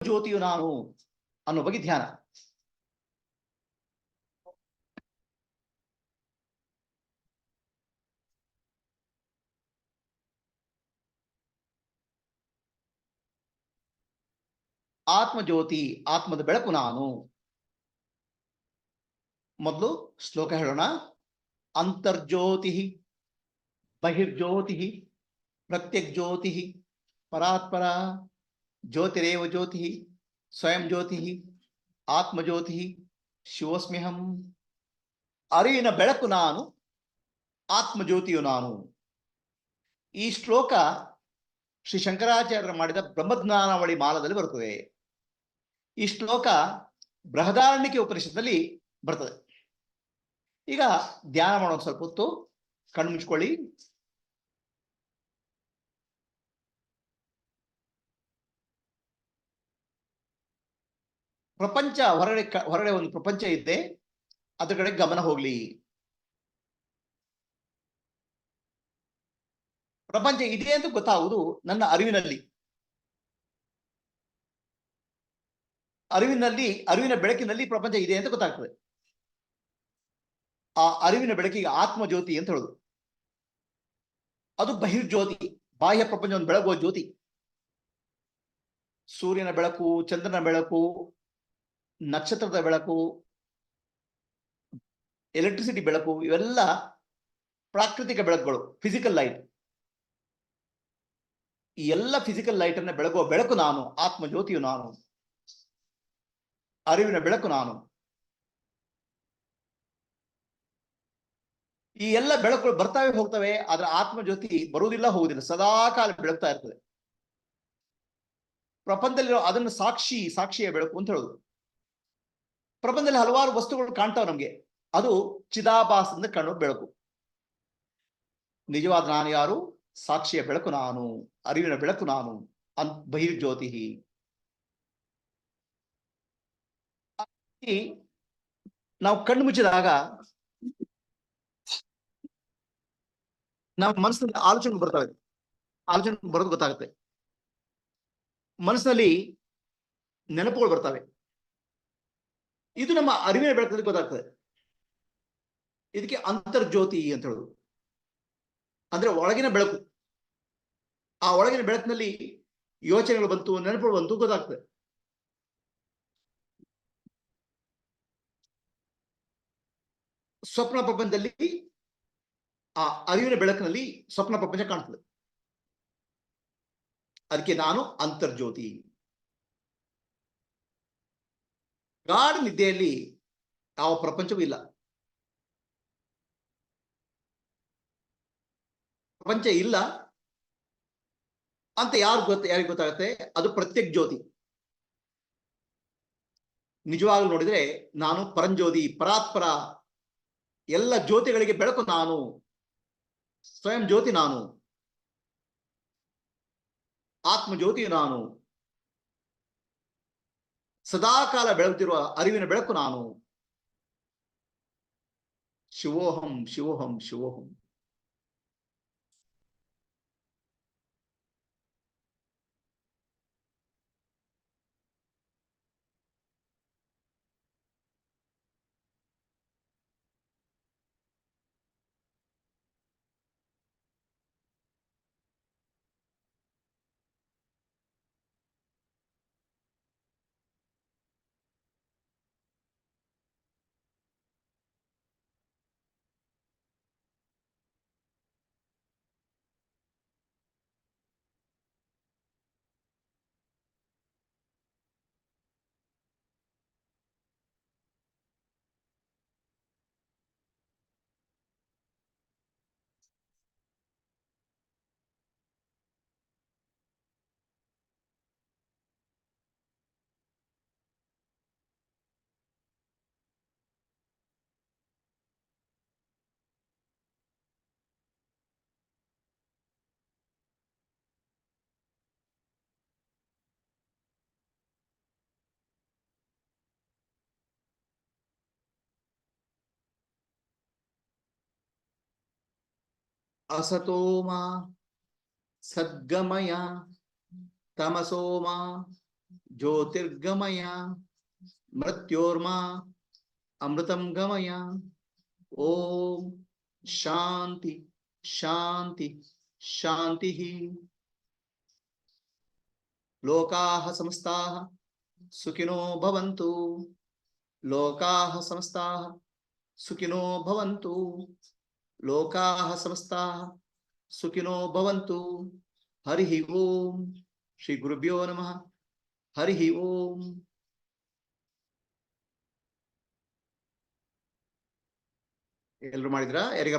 ಜ್ಯೋತಿಯು ನಾನು ಅನ್ನೋ ಬಗ್ಗೆ ಧ್ಯಾನ ಆತ್ಮಜ್ಯೋತಿ ಆತ್ಮದ ಬೆಳಕು ನಾನು ಮೊದಲು ಶ್ಲೋಕ ಹೇಳೋಣ ಅಂತರ್ಜ್ಯೋತಿ ಬಹಿರ್ಜ್ಯೋತಿ ಪ್ರತ್ಯಗ್ಜ್ಯೋತಿ ಪರಾತ್ಪರ ಜ್ಯೋತಿರೇವ ಜ್ಯೋತಿ, ಸ್ವಯಂ ಜ್ಯೋತಿ, ಆತ್ಮಜ್ಯೋತಿ, ಶಿವಸ್ಮ್ಯಹಂ. ಅರಿವಿನ ಬೆಳಕು ನಾನು, ಆತ್ಮಜ್ಯೋತಿಯು ನಾನು. ಈ ಶ್ಲೋಕ ಶ್ರೀ ಶಂಕರಾಚಾರ್ಯರು ಮಾಡಿದ ಬ್ರಹ್ಮಜ್ಞಾನಾವಳಿ ಮಾಲದಲ್ಲಿ ಬರುತ್ತದೆ. ಈ ಶ್ಲೋಕ ಬೃಹದಾರಣ್ಯಕ್ಕೆ ಉಪನಿಷತ್ನಲ್ಲಿ ಬರ್ತದೆ. ಈಗ ಧ್ಯಾನ ಮಾಡೋದು ಸ್ವಲ್ಪ ಹೊತ್ತು, ಕಣ್ಣು ಪ್ರಪಂಚ ಹೊರಗಡೆ ಹೊರಗಡೆ ಒಂದು ಪ್ರಪಂಚ ಇದೆ, ಅದ್ರ ಕಡೆ ಗಮನ ಹೋಗ್ಲಿ. ಪ್ರಪಂಚ ಇದೆ ಅಂತ ಗೊತ್ತಾಗುವುದು ನನ್ನ ಅರಿವಿನಲ್ಲಿ. ಅರಿವಿನಲ್ಲಿ, ಅರಿವಿನ ಬೆಳಕಿನಲ್ಲಿ ಪ್ರಪಂಚ ಇದೆ ಅಂತ ಗೊತ್ತಾಗ್ತದೆ. ಆ ಅರಿವಿನ ಬೆಳಕಿಗೆ ಆತ್ಮಜ್ಯೋತಿ ಅಂತ ಹೇಳುದು. ಅದು ಬಹಿರ್ಜ್ಯೋತಿ, ಬಾಹ್ಯ ಪ್ರಪಂಚವನ್ನು ಬೆಳಗುವ ಜ್ಯೋತಿ. ಸೂರ್ಯನ ಬೆಳಕು, ಚಂದ್ರನ ಬೆಳಕು ನಕ್ಷತ್ರದ ಬೆಳಕು ಎಲೆಕ್ಟ್ರಿಸಿಟಿ ಬೆಳಕು, ಇವೆಲ್ಲ ಪ್ರಾಕೃತಿಕ ಬೆಳಕುಗಳು ಫಿಸಿಕಲ್ ಲೈಟ್ ಈ ಎಲ್ಲ ಫಿಸಿಕಲ್ ಲೈಟ್ ಅನ್ನ ಬೆಳಗುವ ಬೆಳಕು ನಾನು ಆತ್ಮ ಜ್ಯೋತಿಯು ನಾನು, ಅರಿವಿನ ಬೆಳಕು ನಾನು. ಈ ಎಲ್ಲ ಬೆಳಕುಗಳು ಬರ್ತಾವೆ ಹೋಗ್ತವೆ, ಆದ್ರೆ ಆತ್ಮ ಜ್ಯೋತಿ ಬರುವುದಿಲ್ಲ ಹೋಗುದಿಲ್ಲ ಸದಾ ಕಾಲ ಬೆಳಗ್ತಾ ಇರ್ತದೆ. ಪ್ರಪಂಚದಲ್ಲಿರೋ ಅದನ್ನು ಸಾಕ್ಷಿ, ಸಾಕ್ಷಿಯ ಬೆಳಕು ಅಂತ ಹೇಳುದು. ಪ್ರಪಂಚದಲ್ಲಿ ಹಲವಾರು ವಸ್ತುಗಳು ಕಾಣ್ತಾವೆ ನಮ್ಗೆ. ಅದು ಚಿದಾಭಾಸದಿಂದ ಕಣ್ಣು ಬೆಳಕು. ನಿಜವಾದ ನಾನು ಯಾರು? ಸಾಕ್ಷಿಯ ಬೆಳಕು ನಾನು, ಅರಿವಿನ ಬೆಳಕು ನಾನು, ಅನ್ ಬಹಿರ್ಜ್ಯೋತಿ ನಾವು ಕಣ್ಣು ಮುಚ್ಚಿದಾಗ ನಮ್ಮ ಮನಸ್ಸಿನಲ್ಲಿ ಆಲೋಚನೆ ಬರ್ತವೆ. ಆಲೋಚನೆ ಬರೋದು ಗೊತ್ತಾಗುತ್ತೆ. ಮನಸ್ಸಿನಲ್ಲಿ ನೆನಪುಗಳು ಬರ್ತವೆ. ಇದು ನಮ್ಮ ಅರಿವಿನ ಬೆಳಕಲ್ಲಿ ಗೊತ್ತಾಗ್ತದೆ. ಇದಕ್ಕೆ ಅಂತರ್ಜ್ಯೋತಿ ಅಂತ ಹೇಳುದು. ಅಂದ್ರೆ ಒಳಗಿನ ಬೆಳಕು. ಆ ಒಳಗಿನ ಬೆಳಕಿನಲ್ಲಿ ಯೋಚನೆಗಳು ಬಂತು, ನೆನಪುಗಳು ಬಂತು ಗೊತ್ತಾಗ್ತದೆ. ಸ್ವಪ್ನ ಪ್ರಪಂಚದಲ್ಲಿ ಆ ಅರಿವಿನ ಬೆಳಕಿನಲ್ಲಿ ಸ್ವಪ್ನ ಪ್ರಪಂಚ ಕಾಣ್ತದೆ. ಅದಕ್ಕೆ ನಾನು ಅಂತರ್ಜ್ಯೋತಿ. ಗಾಢ ನಿದ್ದೆಯಲ್ಲಿ ಯಾವ ಪ್ರಪಂಚವೂ ಇಲ್ಲ. ಪ್ರಪಂಚ ಇಲ್ಲ ಅಂತ ಯಾರು ಗೊತ್ತ, ಯಾರಿಗೆ ಗೊತ್ತಾಗುತ್ತೆ? ಅದು ಪ್ರತ್ಯಕ್ ಜ್ಯೋತಿ. ನಿಜವಾಗ್ಲೂ ನೋಡಿದ್ರೆ ನಾನು ಪರಂಜ್ಯೋತಿ, ಪರಾತ್ಪರ, ಎಲ್ಲ ಜ್ಯೋತಿಗಳಿಗೆ ಬೆಳಕು ನಾನು, ಸ್ವಯಂ ಜ್ಯೋತಿ ನಾನು ಆತ್ಮ ಜ್ಯೋತಿ ನಾನು ಸದಾಕಾಲ ಬೆಳಗುತ್ತಿರುವ ಅರಿವಿನ ಬೆಳಕು ನಾನು. ಶಿವೋಹಂ ಶಿವೋಹಂ ಶಿವೋಹಂ. असतोमा सद्गमया तमसोमा ज्योतिर्गमया, मृत्योर्मा अमृतम गमया। ओम शांति शांति शांति ही लोका समस्ता सुखिनो भवन्तु। लोका समस्ता सुखिनो भवन्तु। ಲೋಕಾಹ ಸಮಸ್ತ ಸುಖಿನೋ ಭವಂತು. ಹರಿ ಓಂ ಶ್ರೀ ಗುರುಭ್ಯೋ ನಮಃ. ಹರಿ ಓಂ. ಎಲ್ರು ಮಾಡಿದ್ರಾ? ಯಾರಿಗ